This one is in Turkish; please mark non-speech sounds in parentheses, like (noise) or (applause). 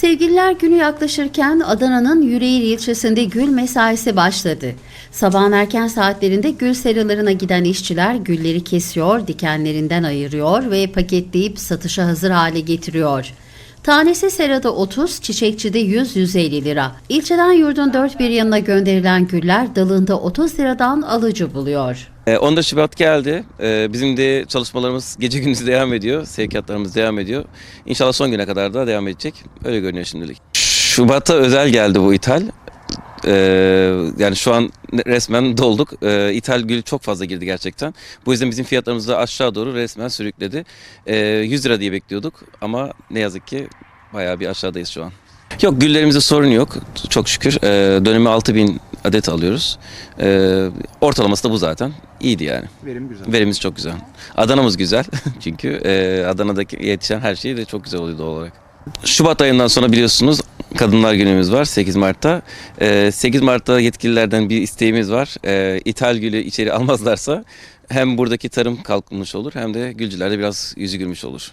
Sevgililer günü yaklaşırken Adana'nın Yüreğir ilçesinde gül mesaisi başladı. Sabahın erken saatlerinde gül seralarına giden işçiler gülleri kesiyor, dikenlerinden ayırıyor ve paketleyip satışa hazır hale getiriyor. Tanesi serada 30, çiçekçide 100-150 lira. İlçeden yurdun dört bir yanına gönderilen güller dalında 30 liradan alıcı buluyor. Ee, 14 Şubat geldi. Ee, Bizim de çalışmalarımız gece gündüz devam ediyor. Sevkiyatlarımız devam ediyor. İnşallah son güne kadar da devam edecek. Öyle görünüyor şimdilik. Şubat'a özel geldi bu ithal. Ee, yani şu an resmen dolduk. Ee, ithal gül çok fazla girdi gerçekten. Bu yüzden bizim fiyatlarımız da aşağı doğru resmen sürükledi. Ee, 100 lira diye bekliyorduk ama ne yazık ki bayağı bir aşağıdayız şu an. Yok güllerimizde sorun yok çok şükür. Ee, dönemi 6000 adet alıyoruz. Ee, ortalaması da bu zaten. İyiydi yani. Verim güzel. Verimiz çok güzel. Adana'mız güzel. (laughs) Çünkü e, Adana'daki yetişen her şey de çok güzel oluyor doğal olarak. Şubat ayından sonra biliyorsunuz Kadınlar Günümüz var 8 Mart'ta. E, 8 Mart'ta yetkililerden bir isteğimiz var. E, ithal gülü içeri (laughs) almazlarsa hem buradaki tarım kalkınmış olur hem de gülcülerde biraz yüzü gülmüş olur.